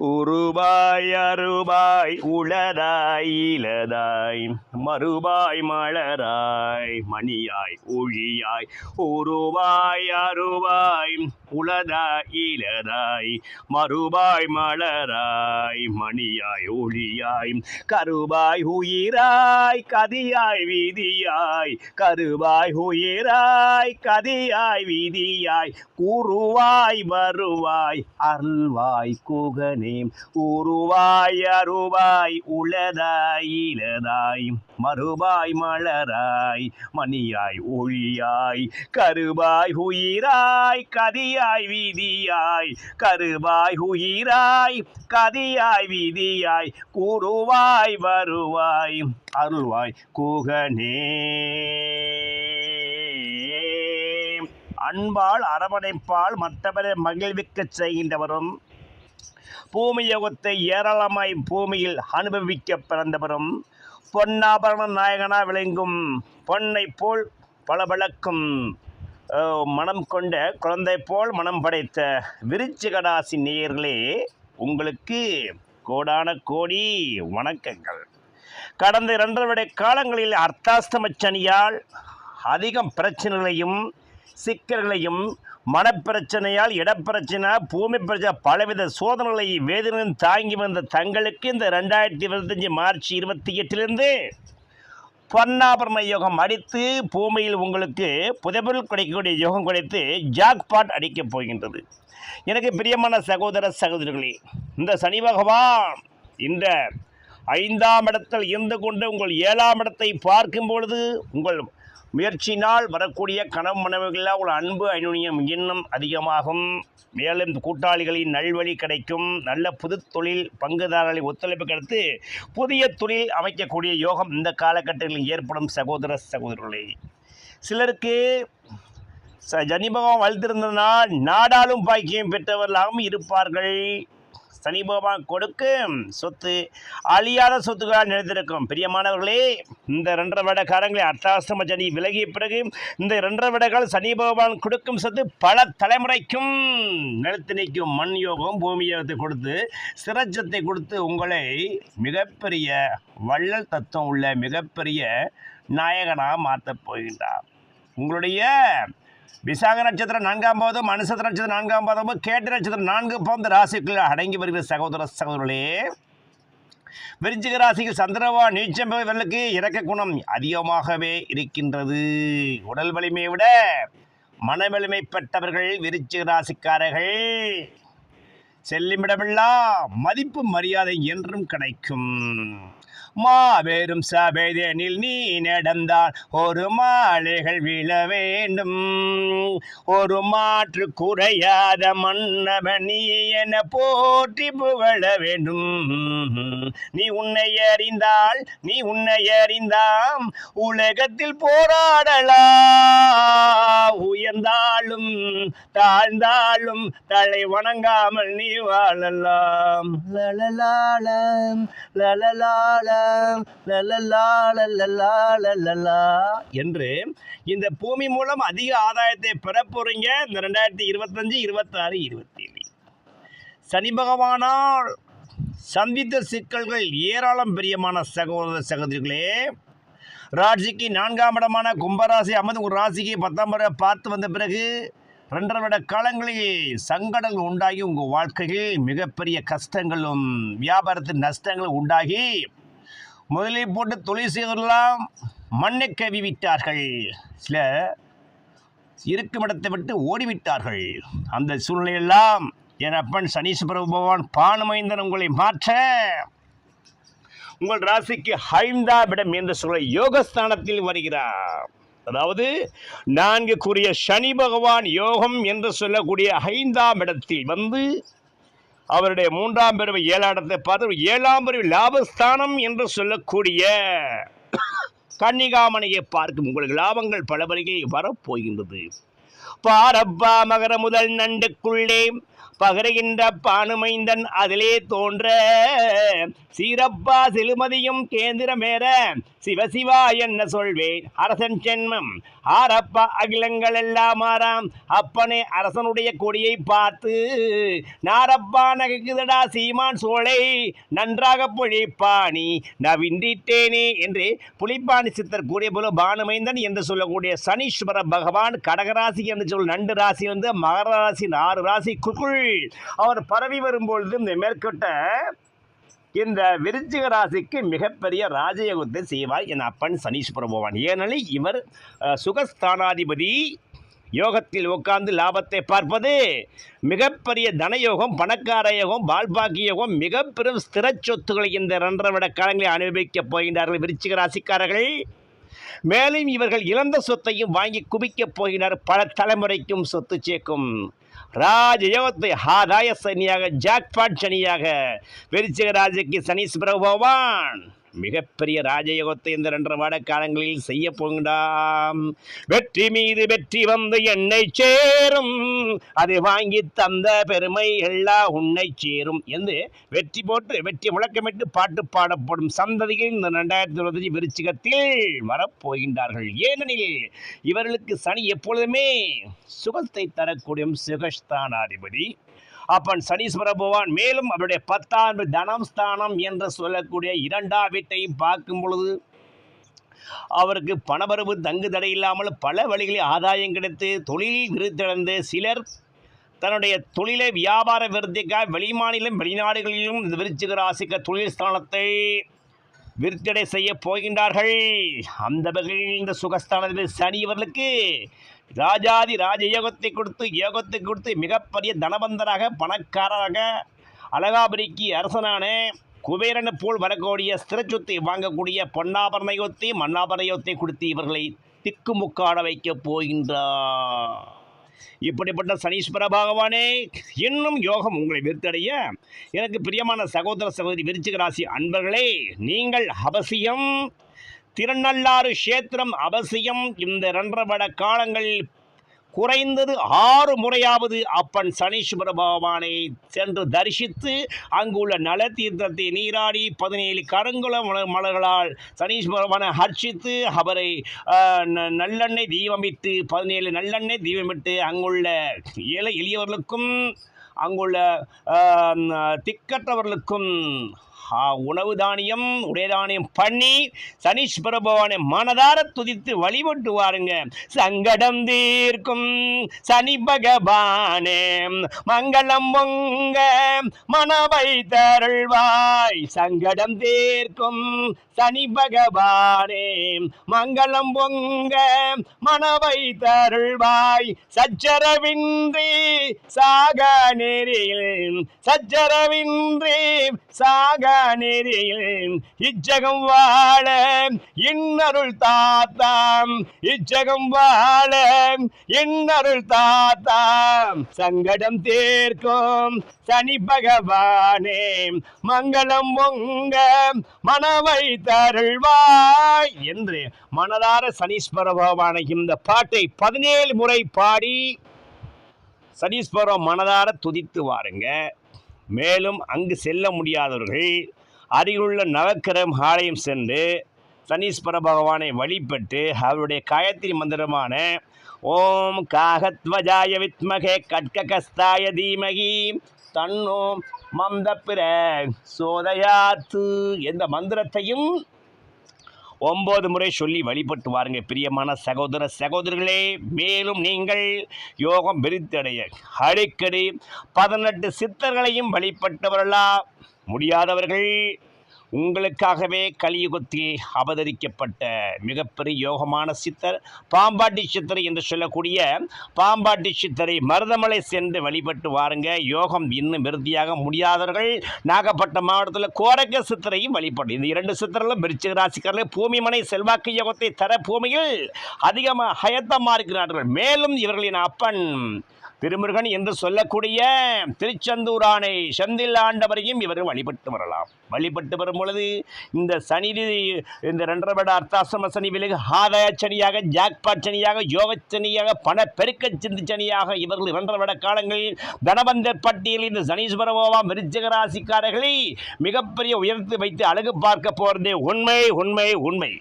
உருபாய் அருபாய் உளதாய் இலதாய் மறுபாய் மலராய் மணியாய் ஒழியாய் உருவாய் அருவாய் உளதாய் இலதாய் மறுபாய் மலராய் மணியாய் ஒழியாய் கருபாய் உயிராய் கதியாய் விதியாய் கருவாய் உயிராய் கதியாய் விதியாய் குருவாய் வருவாய் அருள்வாய் குகனே. உருவாய் அருவாய் உளதாய் இலதாய் மறுபாய் மலராய் மணியாய் ஒளியாய் கருபாய் உயிராய் கதியாய் விதியாய் கருபாய் உயிராய் கதியாய் விதியாய் கூறுவாய் வருவாய் அருள்வாய் குகனே. அன்பால் அரவணைப்பால் மற்றவரை மகிழ்விக்கச் செய்கின்றவரும் பூமியகத்தை ஏராளமாய் பூமியில் அனுபவிக்க பிறந்தவரும் பொன்னாபரண நாயகனா விளங்கும் பொன்னை போல் பளபளக்கும் மனம் கொண்ட குழந்தை போல் மனம் படைத்த விருச்சிகடாசி நேயர்களே உங்களுக்கு கோடான கோடி வணக்கங்கள். கடந்த இரண்டரை விட காலங்களில் அர்த்தாஸ்தம சனியால் அதிகம் பிரச்சனைகளையும் சிக்கல்களையும் மனப்பிரச்சனையால் இடப்பிரச்சனை பூமி பிரச்சனை பலவித சோதனைகளை வேதனையும் தாங்கி வந்த தங்களுக்கு இந்த ரெண்டாயிரத்தி இருபத்தஞ்சி மார்ச் இருபத்தி எட்டிலிருந்து பொன்னாபரண யோகம் அடித்து பூமியில் உங்களுக்கு புதைபொருள் கிடைக்கக்கூடிய யோகம் கிடைத்து ஜாக்பாட் அடிக்கப் போகின்றது. எனக்கு பிரியமான சகோதர சகோதரிகளே இந்த சனி பகவான் இந்த ஐந்தாம் இடத்தில் இருந்து கொண்டு உங்கள் ஏழாம் இடத்தை பார்க்கும் பொழுது உங்கள் முயற்சினால் வரக்கூடிய கனவு மனைவிகளில் உள்ள அன்பு அனுநியம் இன்னும் அதிகமாகும். மேலும் கூட்டாளிகளின் நல்வழி கிடைக்கும். நல்ல புது தொழில் பங்குதாரர்களை ஒத்துழைப்பு கிடைத்து புதிய தொழில் அமைக்கக்கூடிய யோகம் இந்த காலகட்டங்களில் ஏற்படும் சகோதர சகோதரர்களே சிலருக்கு ச ஜனிபகம் வளர்த்திருந்ததுனால் நாடாளும் பாக்கியம் பெற்றவர்களாகவும் இருப்பார்கள். சனி பகவான் கொடுக்கும் சொத்து அழியாத சொத்துக்களால் நினைத்திருக்கும் பிரியமானவர்களே இந்த ரெண்டரை வருட காலங்களில் அர்த்தாசிரம சனி விலகிய பிறகு இந்த ரெண்டரை வடகால் சனி பகவான் கொடுக்கும் சொத்து பல தலைமுறைக்கும் நிலத்து நிற்கும் மண் யோகம் பூமி யோகத்தை கொடுத்து சிரச்சத்தை கொடுத்து உங்களை மிகப்பெரிய வள்ளல் தத்துவம் உள்ள மிகப்பெரிய நாயகனாக மாற்றப் போகின்றார். உங்களுடைய விசாக நட்சத்திரம் நான்காம் பாதம் அனுசத்திர நட்சத்திரம் நான்காம் பாதமும் கேட்ட நட்சத்திரம் நான்கு பாந்த ராசிக்குள்ள அடங்கி வருகிற சகோதர சகோதரர்களே விருச்சிக ராசிக்கு சந்திரவா நீச்சம் பெறுவர்களுக்கு இறக்க குணம் அதிகமாகவே இருக்கின்றது. உடல் வலிமையை விட மன வலிமை பெற்றவர்கள் விருச்சிக ராசிக்காரர்கள். செல்லுமிடமெல்லாம் மதிப்பு மரியாதை என்றும் கிடைக்கும். மாபெரும் சபைதனில் நீ நடந்தால் ஒரு மாலைகள் விழ வேண்டும். ஒரு மாற்று குறையாத மன்னவன் நீ என போற்றி புகழ வேண்டும். நீ உன்னை அறிந்தால் நீ உன்னை அறிந்தாம். உலகத்தில் போராடலாம். தாழ்ந்தாலும் தலை வணங்காமல் நீ வாழலாம். லலலாலம் லலலாலம் லலலாலலலாலலலா. என்று இந்த பூமி மூலம் அதிக ஆதாயத்தை பெற போறீங்க. இந்த ரெண்டாயிரத்தி இருபத்தஞ்சு இருபத்தாறு இருபத்தி ஏழு சனி பகவானால் சந்தித்த சிக்கல்கள் ஏராளம் பிரியமான சகோதர சகோதரிகளே. ராசிக்கு நான்காம் இடமான கும்பராசி அமது ஒரு ராசிக்கு பத்தாம் இடம் பார்த்து வந்த பிறகு ரெண்டரை வருட காலங்களில் சங்கடங்கள் உண்டாகி உங்கள் வாழ்க்கையில் மிகப்பெரிய கஷ்டங்களும் வியாபாரத்தின் நஷ்டங்களும் உண்டாகி முதலில் போட்டு தொழில் செய்தவர்களெல்லாம் மண்ணை கவி விட்டார்கள். சில இருக்கும் இடத்தை விட்டு ஓடிவிட்டார்கள். அந்த சூழ்நிலையெல்லாம் என் அப்பன் சனீஸ்வர பகவான் பானமைந்தன் உங்களை மாற்ற உங்கள் ராசிக்கு ஐந்தாம் இடம் என்று சொல்ல யோகஸ்தானத்தில் வருகிறார். அதாவது நான்கு கூறிய சனி பகவான் யோகம் என்று சொல்லக்கூடிய ஐந்தாம் இடத்தில் வந்து அவருடைய மூன்றாம் பிரிவு ஏழாம் இடத்தை பார்த்து ஏழாம் பிரிவு லாபஸ்தானம் என்று சொல்லக்கூடிய கன்னிகாமணியை பார்க்கும் உங்களுக்கு லாபங்கள் பல வழிகளில் வரப்போகின்றது. பாரப்பா மகர முதல் நண்டுக்குள்ளே பகருகின்ற பானுமைந்தன் அதிலே தோன்ற. சீரப்பா சிலுமதியும் கேந்திரமேற சிவசிவா என்ன சொல்வேன்? அரசன் ஜென்மம். ஆரப்பா அகிலங்கள் எல்லாம் ஆறாம். அப்பனே அரசனுடைய கொடியை பார்த்து நாரப்பா நகைக்குதடா சீமான் சோலை நன்றாக பொழிப்பாணி நவிந்திட்டேனே என்று புலிப்பாணி சித்தர் கூறிய போல பானுமைந்தன் என்று சொல்லக்கூடிய சனீஸ்வர பகவான் கடகராசி என்று சொல் நண்டு ராசி வந்து மகர ராசி ஆறு ராசிக்குள் அவர் பரவி வரும்பொழுது இந்த மேற்கொட்ட இந்த விருச்சிக ராசிக்கு மிகப்பெரிய ராஜயோகத்தை செய்வார் என் அப்பன் சனீஸ்வர பகவான் ஏனெனில் இவர் சுகஸ்தானாதிபதி. யோகத்தில் உட்கார்ந்து லாபத்தை பார்ப்பது மிகப்பெரிய தனயோகம் பணக்கார யோகம் பால்பாக்கிய யோகம் மிக பெரும் ஸ்திர சொத்துக்களை இந்த ரெண்டரை விட காலங்களில் அனுபவிக்கப் போகின்றார்கள் விருச்சிக ராசிக்காரர்கள். மேலும் இவர்கள் இழந்த சொத்தையும் வாங்கி குவிக்கப் போகினர். பல தலைமுறைக்கும் சொத்து சேர்க்கும். ராஜயோகத்தை ஹாதாய சனியாக ஜாக்பாட் சனியாக. விருச்சிக ராஜக்கு சனீஸ் பிரபவான் மிகப்பெரிய ராஜயோகத்தை இந்த ரெண்டரை வாட காலங்களில் செய்ய போகின்றாம். வெற்றி மீது வெற்றி வந்து என்னை சேரும். அதை வாங்கி தந்த பெருமை எல்லா உன்னை சேரும் என்று வெற்றி போட்டு வெற்றி முழக்கமிட்டு பாட்டு பாடப்படும் சந்ததிகள் இந்த ரெண்டாயிரத்தி இருபத்தஞ்சு விருச்சிகத்தில் வரப்போகின்றார்கள். ஏனெனில் இவர்களுக்கு சனி எப்பொழுதுமே சுகத்தை தரக்கூடிய சுகஸ்தானாதிபதி அப்பன் சனீஸ்வர பகவான் மேலும் அவருடைய பத்தாண்டு தனம் ஸ்தானம் என்று சொல்லக்கூடிய இரண்டாம் வீட்டையும் பார்க்கும் பொழுது அவருக்கு பணவரவு தங்கு தடை இல்லாமல் பல வழிகளில் ஆதாயம் கிடைத்து தொழிலில் விருத்தடைந்து சிலர் தன்னுடைய தொழிலை வியாபார விருத்திக்காக வெளிமாநிலம் வெளிநாடுகளிலும் இந்த விருச்சிக ராசிக்க தொழில் ஸ்தானத்தை விருத்தடை செய்ய போகின்றார்கள். அந்த வகையில் இந்த சுகஸ்தானத்தில் சனி இவர்களுக்கு ராஜாதி ராஜ யோகத்தை கொடுத்து யோகத்தை கொடுத்து மிகப்பெரிய தனவந்தராக பணக்காரராக அழகாபுரிக்கு அரசனான குபேரனை போல் வரக்கூடிய ஸ்திர வாங்கக்கூடிய பொன்னாபரண யோத்தை மன்னாபரண கொடுத்து இவர்களை திக்குமுக்காட வைக்கப் போகின்றார். இப்படிப்பட்ட சனீஸ்வர பகவானே இன்னும் யோகம் உங்களை விருத்தடைய. எனக்கு பிரியமான சகோதர சகோதரி விருச்சிக ராசி அன்பர்களே நீங்கள் அவசியம் திருநள்ளாறு கஷேத்திரம் அவசியம். இந்த ரெண்டரை வட காலங்களில் குறைந்தது ஆறு முறையாவது அப்பன் சனீஸ்வர பகவானை சென்று தரிசித்து அங்குள்ள நல தீர்த்தத்தை நீராடி பதினேழு கருங்குல மலர்களால் சனீஸ்வர பகவானை ஹர்ஷித்து அவரை நல்லெண்ணெய் தீபமிட்டு பதினேழு நல்லெண்ணெய் தீபமிட்டு அங்குள்ள ஏழை எளியவர்களுக்கும் அங்குள்ள திக்கற்றவர்களுக்கும் உணவு தானியம் உடைய தானியம் பண்ணி சனீஷ் பிரபவானை மனதார துதித்து வழிபட்டு வாருங்க சங்கடம் தீர்க்கும் சனி பகவானே மங்களம் பொங்க மனவை தருள்வாய். சங்கடம் தீர்க்கும் சனி பகவானே மங்களம் பொங்க மனவை தருள்வாய். சச்சரவின்றி சாக நெறியில் சச்சரவின்றி சாக நெறியில் இச்சகம் வாழ இன்னருள் தாத்தாம். இச்சகம் வாழ இன்னருள் தாத்தாம். சங்கடம் தீர்க்கும் சனி பகவானே மங்களம் உங்க மனவை தருள்வாய் என்று மனதார சனீஸ்வர பகவானை இந்த பாட்டை பதினேழு முறை பாடி சனீஸ்வரம் மனதார துதித்து வாருங்க. மேலும் அங்கு செல்ல முடியாதவர்கள் அருகிலுள்ள நவக்கிரகம் ஆலயம் சென்று சனீஸ்வர பகவானை வழிபட்டு அவருடைய காயத்ரி மந்திரமான ஓம் காகத்வஜாய வித்மகே கட்ககஸ்தாய தீமகி தன்னோ மந்தப்பிர சோதயாத்து என்ற மந்திரத்தையும் ஒன்பது முறை சொல்லி வழிபட்டு வாருங்க பிரியமான சகோதர சகோதரர்களே மேலும் நீங்கள் யோகம் பிரித்தடைய அடிக்கடி பதினெட்டு சித்தர்களையும் வழிபட்டவர்களா? முடியாதவர்கள். உங்களுக்காகவே கலியுகத்தில் அவதரிக்கப்பட்ட மிகப்பெரிய யோகமான சித்தர் பாம்பாட்டி சித்தரை என்று சொல்லக்கூடிய பாம்பாட்டி சித்தரை மருதமலை சென்று வழிபட்டு வாருங்க. யோகம் இன்னும் விருத்தியாக முடியாதவர்கள் நாகப்பட்டினம் மாவட்டத்தில் கோரக்க சித்தரையும் வழிபட்டு இந்த இரண்டு சித்தர்களும் விருச்சிக ராசிக்காரர்கள் பூமி மனை செல்வாக்கு யோகத்தை தர பூமியில் அதிகமாக ஹயத்தமாக இருக்கிறார்கள். மேலும் இவர்களின் அப்பன் திருமுருகன் என்று சொல்லக்கூடிய திருச்செந்தூரானை செந்தில் ஆண்டவரையும் இவர் வழிபட்டு வரலாம். வழிபட்டு வரும் பொழுது இந்த சனி இந்த ரெண்டரை விட அர்த்தாசிரம சனி விலகு ஆதாய சனியாக ஜாக்பாட் சனியாக யோக சனியாக பண பெருக்க சிந்து சனியாக இவர்கள் இரண்டரை விட காலங்களில் தனபந்தர் பட்டியலில் இந்த சனீஸ்வர ஓவாம் ராசிக்காரர்களை மிகப்பெரிய உயர்த்து வைத்து அழகு பார்க்க போகிறதே உண்மை உண்மை உண்மை.